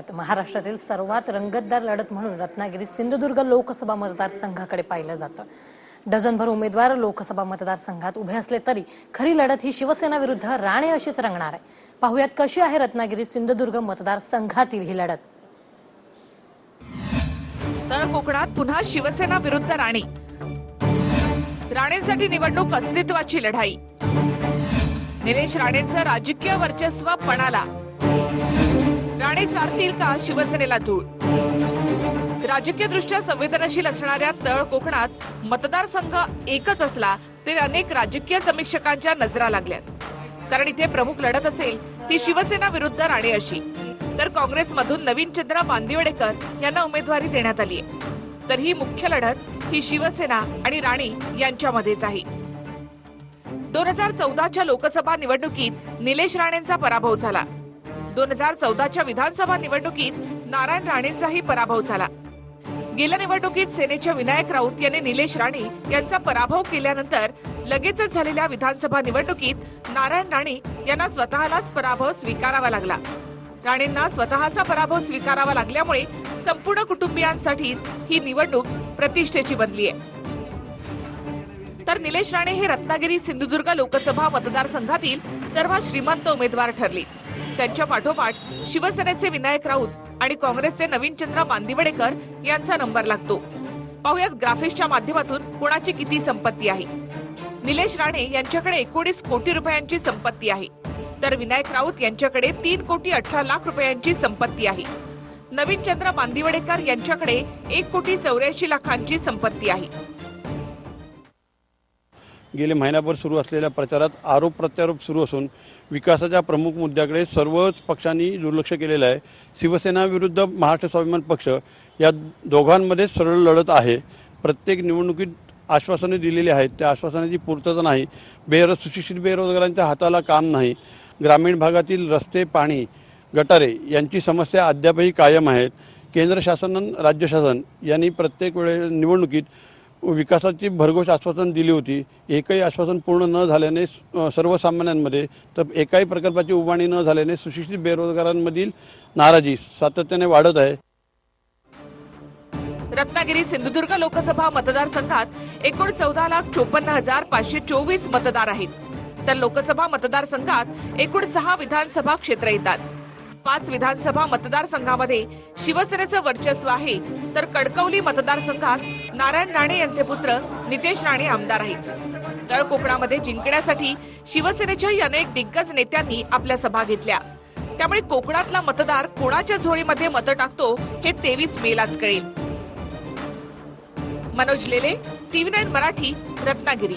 स्वागत महाराष्ट्रातील सर्वात रंगतदार लढत म्हणून रत्नागिरी सिंधुदुर्ग लोकसभा मतदारसंघाकडे पाहिलं जातं. डझनभर उमेदवार लोकसभा मतदारसंघात उभे असले तरी खरी लढत ही शिवसेना विरुद्ध राणे अशीच रंगणार आहे. पाहुयात कशी आहे रत्नागिरी सिंधुदुर्ग मतदारसंघातील ही लढत? तळ कोकणात पुन्हा शिवसेना विरुद्ध राणे. राणेंसाठी निवडणूक अस्तित्वाची लढाई. निलेश राणेंचं राजकीय वर्चस्व पणाला. राणे चालतील का शिवसेनेला धूळ? राजकीय दृष्ट्या संवेदनशील असणाऱ्या तळ कोकणात मतदारसंघ एकच असला तरी अनेक राजकीय समीक्षकांच्या नजरा लागल्यात. कारण इथे प्रमुख लढत असेल ती शिवसेना विरुद्ध राणे अशी. तर काँग्रेसमधून नवीन चंद्र बांदिवडेकर यांना उमेदवारी देण्यात आली आहे. तर ही मुख्य लढत ही शिवसेना आणि राणे यांच्यामध्येच आहे. दोन हजार चौदाच्या लोकसभा निवडणुकीत निलेश राणेंचा पराभव झाला. दोन हजार चौदाच्या विधानसभा निवडणुकीत नारायण राणेंचाही पराभव झाला. गेल्या निवडणुकीत सेनेच्या विनायक राऊत यांनी निलेश राणे यांचा पराभव केल्यानंतर लगेचच झालेल्या विधानसभा निवडणुकीत नारायण राणे यांना स्वतःलाच पराभव स्वीकारावा लागला. राणेंना स्वतःचा पराभव स्वीकारावा लागल्यामुळे संपूर्ण कुटुंबियांसाठी ही निवडणूक प्रतिष्ठेची बनली आहे. तर निलेश राणे हे रत्नागिरी सिंधुदुर्ग लोकसभा मतदारसंघातील सर्वात श्रीमंत उमेदवार ठरले. त्यांच्या पाठोपाठ शिवसेनेचे विनायक राऊत आणि काँग्रेसचे नवीन चंद्र बांदिवडेकर यांचा नंबर लागतो. पाहुयात ग्राफिक्सच्या माध्यमातून कोणाची किती संपत्ती आहे. निलेश राणे यांच्याकडे एकोणीस कोटी रुपयांची संपत्ती आहे. तर विनायक राऊत यांच्याकडे तीन कोटी अठरा लाख रुपयांची संपत्ती आहे. नवीन चंद्र बांदिवडेकर यांच्याकडे एक कोटी चौऱ्याऐंशी लाखांची संपत्ती आहे. गेले महिनाभर सुरू असलेल्या प्रचारात आरोप प्रत्यारोप सुरू असून विकासाच्या प्रमुख मुद्द्याकडे सर्वच पक्षांनी दुर्लक्ष केलेलं आहे. शिवसेना विरुद्ध महाराष्ट्र स्वाभिमान पक्ष या दोघांमध्ये सरळ लढत आहे. प्रत्येक निवडणुकीत आश्वासने दिलेली आहेत. त्या आश्वासनाची पूर्तता नाही. बेरोज सुशिक्षित बेरोजगारांच्या हाताला काम नाही. ग्रामीण भागातील रस्ते पाणी गटारे यांची समस्या अद्यापही कायम आहेत. केंद्र शासन राज्य शासन यांनी प्रत्येक वेळे निवडणुकीत विकासाची भरघोष आश्वासन दिली होती. एकही आश्वासन पूर्ण न झाल्याने सर्वसामान्यांमध्ये तर एकाही प्रकल्पाची उभारणी न झाल्याने सुशिक्षित बेरोजगारांमधील नाराजी सातत्याने वाढत आहे. रत्नागिरी सिंधुदुर्ग लोकसभा मतदारसंघात एकूण चौदा लाख चोपन्न हजार पाचशे चोवीस मतदार आहेत. तर लोकसभा मतदारसंघात एकूण सहा विधानसभा क्षेत्र येतात. पाच विधानसभा मतदारसंघामध्ये शिवसेनेचं वर्चस्व आहे. तर कडकवली मतदारसंघात नारायण राणे यांचे पुत्र नितेश राणे आमदार आहेत. तर कोकणामध्ये जिंकण्यासाठी शिवसेनेच्याही अनेक दिग्गज नेत्यांनी आपल्या सभा घेतल्या. त्यामुळे कोकणातला मतदार कोणाच्या झोळीमध्ये मतं टाकतो हे तेवीस मेलाच कळेल. Manoj Lele TV nine Marathi Ratnagiri.